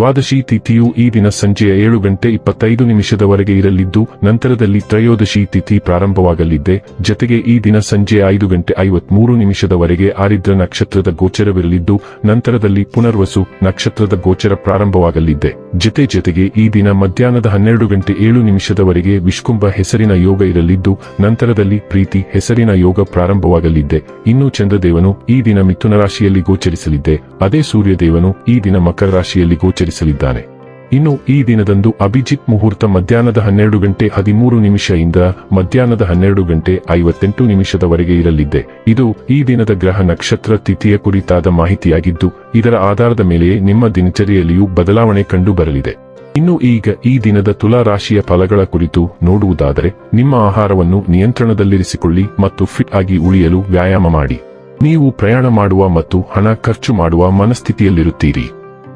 ದ್ವಾದಶಿ ತಿಥಿಯು ಈ ದಿನ ಸಂಜೆಯ ಏಳು ಗಂಟೆ ಇಪ್ಪತ್ತೈದು ನಿಮಿಷದವರೆಗೆ ಇರಲಿದ್ದು, ನಂತರದಲ್ಲಿ ತ್ರಯೋದಶಿ ತಿಥಿ ಪ್ರಾರಂಭವಾಗಲಿದೆ. ಜತೆಗೆ ಈ ದಿನ ಸಂಜೆ ಐದು ಗಂಟೆ ಐವತ್ಮೂರು ನಿಮಿಷದವರೆಗೆ ಆರಿದ್ರ ನಕ್ಷತ್ರದ ಗೋಚರವಿರಲಿದ್ದು, ನಂತರದಲ್ಲಿ ಪುನರ್ವಸು ನಕ್ಷತ್ರದ ಗೋಚರ ಪ್ರಾರಂಭವಾಗಲಿದ್ದೆ ಜೊತೆ ಜೊತೆಗೆ ಈ ದಿನ ಮಧ್ಯಾಹ್ನದ ಹನ್ನೆರಡು ಗಂಟೆ ಏಳು ನಿಮಿಷದವರೆಗೆ ವಿಷ್ಕುಂಭ ಹೆಸರಿನ ಯೋಗ ಇರಲಿದ್ದು, ನಂತರದಲ್ಲಿ ಪ್ರೀತಿ ಹೆಸರಿನ ಯೋಗ ಪ್ರಾರಂಭವಾಗಲಿದ್ದೆ. ಇನ್ನು ಚಂದ್ರದೇವನು ಈ ದಿನ ಮಿಥುನ ರಾಶಿಯಲ್ಲಿ ಗೋಚರಿಸಲಿದ್ದೆ. ಅದೇ ಸೂರ್ಯದೇವನು ಈ ದಿನ ಮಕರ ರಾಶಿಯಲ್ಲಿ ಗೋಚರಿಸಲಿದ್ದಾನೆ. ಇನ್ನು ಈ ದಿನದಂದು ಅಭಿಜಿತ್ ಮುಹೂರ್ತ ಮಧ್ಯಾಹ್ನದ ಹನ್ನೆರಡು ಗಂಟೆ ಹದಿಮೂರು ನಿಮಿಷದಿಂದ ಮಧ್ಯಾಹ್ನದ ಹನ್ನೆರಡು ಗಂಟೆ ಐವತ್ತೆಂಟು ನಿಮಿಷದವರೆಗೆ ಇರಲಿದೆ. ಇದು ಈ ದಿನದ ಗ್ರಹ ನಕ್ಷತ್ರ ತಿಥಿಯ ಕುರಿತಾದ ಮಾಹಿತಿಯಾಗಿದ್ದು, ಇದರ ಆಧಾರದ ಮೇಲೆಯೇ ನಿಮ್ಮ ದಿನಚರಿಯಲ್ಲಿಯೂ ಬದಲಾವಣೆ ಕಂಡು ಬರಲಿದೆ ಇನ್ನು ಈಗ ಈ ದಿನದ ತುಲಾ ರಾಶಿಯ ಫಲಗಳ ಕುರಿತು ನೋಡುವುದಾದರೆ, ನಿಮ್ಮ ಆಹಾರವನ್ನು ನಿಯಂತ್ರಣದಲ್ಲಿರಿಸಿಕೊಳ್ಳಿ ಮತ್ತು ಫಿಟ್ ಆಗಿ ಉಳಿಯಲು ವ್ಯಾಯಾಮ ಮಾಡಿ. ನೀವು ಪ್ರಯಾಣ ಮಾಡುವ ಮತ್ತು ಹಣ ಖರ್ಚು ಮಾಡುವ ಮನಸ್ಥಿತಿಯಲ್ಲಿರುತ್ತೀರಿ.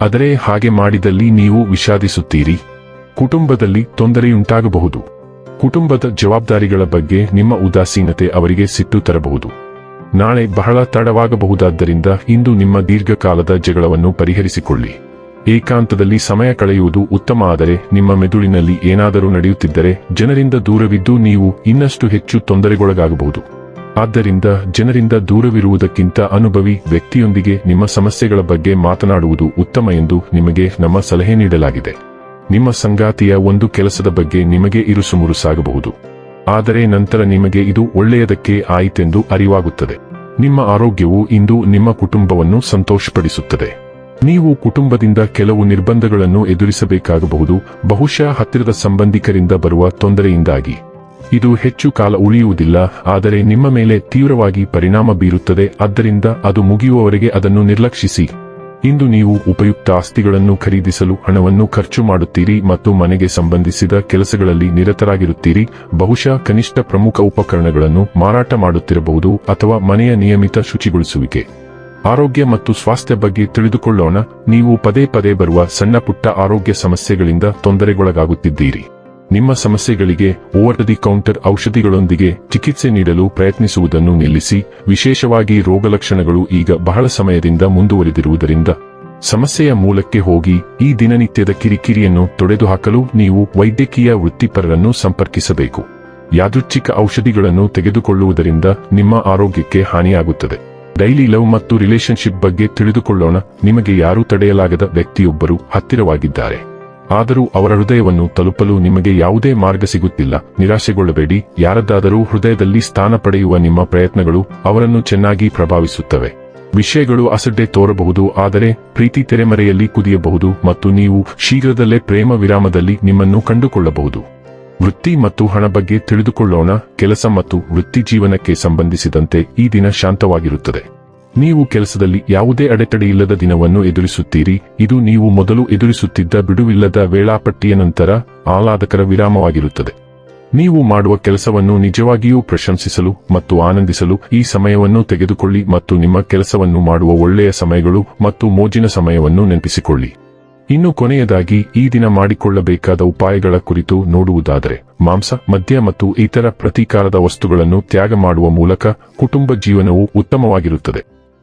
ಆದರೆ ಹಾಗೆ ಮಾಡಿದಲ್ಲಿ ನೀವು ವಿಷಾದಿಸುತ್ತೀರಿ. ಕುಟುಂಬದಲ್ಲಿ ತೊಂದರೆಯುಂಟಾಗಬಹುದು. ಕುಟುಂಬದ ಜವಾಬ್ದಾರಿಗಳ ಬಗ್ಗೆ ನಿಮ್ಮ ಉದಾಸೀನತೆ ಅವರಿಗೆ ಸಿಟ್ಟು ತರಬಹುದು. ನಾಳೆ ಬಹಳ ತಡವಾಗಬಹುದಾದ್ದರಿಂದ ಇಂದು ನಿಮ್ಮ ದೀರ್ಘಕಾಲದ ಜಗಳವನ್ನು ಪರಿಹರಿಸಿಕೊಳ್ಳಿ. ಏಕಾಂತದಲ್ಲಿ ಸಮಯ ಕಳೆಯುವುದು ಉತ್ತಮ, ಆದರೆ ನಿಮ್ಮ ಮೆದುಳಿನಲ್ಲಿ ಏನಾದರೂ ನಡೆಯುತ್ತಿದ್ದರೆ ಜನರಿಂದ ದೂರವಿದ್ದು ನೀವು ಇನ್ನಷ್ಟು ಹೆಚ್ಚು ತೊಂದರೆಗೊಳಗಾಗಬಹುದು. ಆದ್ದರಿಂದ ಜನರಿಂದ ದೂರವಿರುವುದಕ್ಕಿಂತ ಅನುಭವಿ ವ್ಯಕ್ತಿಯೊಂದಿಗೆ ನಿಮ್ಮ ಸಮಸ್ಯೆಗಳ ಬಗ್ಗೆ ಮಾತನಾಡುವುದು ಉತ್ತಮ ಎಂದು ನಿಮಗೆ ನಮ್ಮ ಸಲಹೆ ನೀಡಲಾಗಿದೆ. ನಿಮ್ಮ ಸಂಗಾತಿಯ ಒಂದು ಕೆಲಸದ ಬಗ್ಗೆ ನಿಮಗೆ ಇರುಸುಮುರುಸಾಗಬಹುದು ಆದರೆ ನಂತರ ನಿಮಗೆ ಇದು ಒಳ್ಳೆಯದಕ್ಕೆ ಆಯಿತೆಂದು ಅರಿವಾಗುತ್ತದೆ. ನಿಮ್ಮ ಆರೋಗ್ಯವು ಇಂದು ನಿಮ್ಮ ಕುಟುಂಬವನ್ನು ಸಂತೋಷಪಡಿಸುತ್ತದೆ. ನೀವು ಕುಟುಂಬದಿಂದ ಕೆಲವು ನಿರ್ಬಂಧಗಳನ್ನು ಎದುರಿಸಬೇಕಾಗಬಹುದು. ಬಹುಶಃ ಹತ್ತಿರದ ಸಂಬಂಧಿಕರಿಂದ ಬರುವ ತೊಂದರೆಯಿಂದಾಗಿ. ಇದು ಹೆಚ್ಚು ಕಾಲ ಉಳಿಯುವುದಿಲ್ಲ, ಆದರೆ ನಿಮ್ಮ ಮೇಲೆ ತೀವ್ರವಾಗಿ ಪರಿಣಾಮ ಬೀರುತ್ತದೆ, ಆದ್ದರಿಂದ ಅದು ಮುಗಿಯುವವರೆಗೆ ಅದನ್ನು ನಿರ್ಲಕ್ಷಿಸಿ. ಇಂದು ನೀವು ಉಪಯುಕ್ತ ಆಸ್ತಿಗಳನ್ನು ಖರೀದಿಸಲು ಹಣವನ್ನು ಖರ್ಚು ಮಾಡುತ್ತೀರಿ ಮತ್ತು ಮನೆಗೆ ಸಂಬಂಧಿಸಿದ ಕೆಲಸಗಳಲ್ಲಿ ನಿರತರಾಗಿರುತ್ತೀರಿ, ಬಹುಶಃ ಕನಿಷ್ಠ ಪ್ರಮುಖ ಉಪಕರಣಗಳನ್ನು ಮಾರಾಟ ಮಾಡುತ್ತಿರಬಹುದು ಅಥವಾ ಮನೆಯ ನಿಯಮಿತ ಶುಚಿಗೊಳಿಸುವಿಕೆ. ಆರೋಗ್ಯ ಮತ್ತು ಸ್ವಾಸ್ಥ್ಯ ಬಗ್ಗೆ ತಿಳಿದುಕೊಳ್ಳೋಣ, ನೀವು ಪದೇ ಪದೇ ಬರುವ ಸಣ್ಣ ಪುಟ್ಟ ಆರೋಗ್ಯ ಸಮಸ್ಯೆಗಳಿಂದ ತೊಂದರೆಗೊಳಗಾಗುತ್ತಿದ್ದೀರಿ. ನಿಮ್ಮ ಸಮಸ್ಯೆಗಳಿಗೆ ಓವರ್ ದಿ ಕೌಂಟರ್ ಔಷಧಿಗಳೊಂದಿಗೆ ಚಿಕಿತ್ಸೆ ನೀಡಲು ಪ್ರಯತ್ನಿಸುವುದನ್ನು ನಿಲ್ಲಿಸಿ, ವಿಶೇಷವಾಗಿ ರೋಗಲಕ್ಷಣಗಳು ಈಗ ಬಹಳ ಸಮಯದಿಂದ ಮುಂದುವರೆದಿರುವುದರಿಂದ ಸಮಸ್ಯೆಯ ಮೂಲಕ್ಕೆ ಹೋಗಿ ಈ ದಿನನಿತ್ಯದ ಕಿರಿಕಿರಿಯನ್ನು ತೊಡೆದುಹಾಕಲು ನೀವು ವೈದ್ಯಕೀಯ ವೃತ್ತಿಪರರನ್ನು ಸಂಪರ್ಕಿಸಬೇಕು. ಯಾದೃಚ್ಛಿಕ ಔಷಧಿಗಳನ್ನು ತೆಗೆದುಕೊಳ್ಳುವುದರಿಂದ ನಿಮ್ಮ ಆರೋಗ್ಯಕ್ಕೆ ಹಾನಿಯಾಗುತ್ತದೆ. ಡೈಲಿ ಲವ್ ಮತ್ತು ರಿಲೇಶನ್ಶಿಪ್ ಬಗ್ಗೆ ತಿಳಿದುಕೊಳ್ಳೋಣ. ನಿಮಗೆ ಯಾರೂ ತಡೆಯಲಾಗದ ವ್ಯಕ್ತಿಯೊಬ್ಬರು ಹತ್ತಿರವಾಗಿದ್ದಾರೆ. ಆದರೂ ಅವರ ಹೃದಯವನ್ನು ತಲುಪಲು ನಿಮಗೆ ಯಾವುದೇ ಮಾರ್ಗ ಸಿಗುತ್ತಿಲ್ಲ. ನಿರಾಶೆಗೊಳ್ಳಬೇಡಿ. ಯಾರದ್ದಾದರೂ ಹೃದಯದಲ್ಲಿ ಸ್ಥಾನ ಪಡೆಯುವ ನಿಮ್ಮ ಪ್ರಯತ್ನಗಳು ಅವರನ್ನು ಚೆನ್ನಾಗಿ ಪ್ರಭಾವಿಸುತ್ತವೆ. ವಿಷಯಗಳು ಅಸಡ್ಡೆ ತೋರಬಹುದು, ಆದರೆ ಪ್ರೀತಿ ತೆರೆಮರೆಯಲ್ಲಿ ಕುದಿಯಬಹುದು ಮತ್ತು ನೀವು ಶೀಘ್ರದಲ್ಲೇ ಪ್ರೇಮ ವಿರಾಮದಲ್ಲಿ ನಿಮ್ಮನ್ನು ಕಂಡುಕೊಳ್ಳಬಹುದು. ವೃತ್ತಿ ಮತ್ತು ಹಣ ಬಗ್ಗೆ ತಿಳಿದುಕೊಳ್ಳೋಣ. ಕೆಲಸ ಮತ್ತು ವೃತ್ತಿ ಜೀವನಕ್ಕೆ ಸಂಬಂಧಿಸಿದಂತೆ ಈ ದಿನ ಶಾಂತವಾಗಿರುತ್ತದೆ. ನೀವು ಕೆಲಸದಲ್ಲಿ ಯಾವುದೇ ಅಡೆತಡೆಯಿಲ್ಲದ ದಿನವನ್ನು ಎದುರಿಸುತ್ತೀರಿ. ಇದು ನೀವು ಮೊದಲು ಎದುರಿಸುತ್ತಿದ್ದ ಬಿಡುವಿಲ್ಲದ ವೇಳಾಪಟ್ಟಿಯ ನಂತರ ಆಹ್ಲಾದಕರ ವಿರಾಮವಾಗಿರುತ್ತದೆ. ನೀವು ಮಾಡುವ ಕೆಲಸವನ್ನು ನಿಜವಾಗಿಯೂ ಪ್ರಶಂಸಿಸಲು ಮತ್ತು ಆನಂದಿಸಲು ಈ ಸಮಯವನ್ನು ತೆಗೆದುಕೊಳ್ಳಿ ಮತ್ತು ನಿಮ್ಮ ಕೆಲಸವನ್ನು ಮಾಡುವ ಒಳ್ಳೆಯ ಸಮಯಗಳು ಮತ್ತು ಮೋಜಿನ ಸಮಯವನ್ನು ನೆನಪಿಸಿಕೊಳ್ಳಿ. ಇನ್ನು ಕೊನೆಯದಾಗಿ, ಈ ದಿನ ಮಾಡಿಕೊಳ್ಳಬೇಕಾದ ಉಪಾಯಗಳ ಕುರಿತು ನೋಡುವುದಾದರೆ, ಮಾಂಸ, ಮದ್ಯ ಮತ್ತು ಇತರ ಪ್ರತೀಕಾರದ ವಸ್ತುಗಳನ್ನು ತ್ಯಾಗ ಮಾಡುವ ಮೂಲಕ ಕುಟುಂಬ ಜೀವನವು ಉತ್ತಮವಾಗಿರುತ್ತದೆ.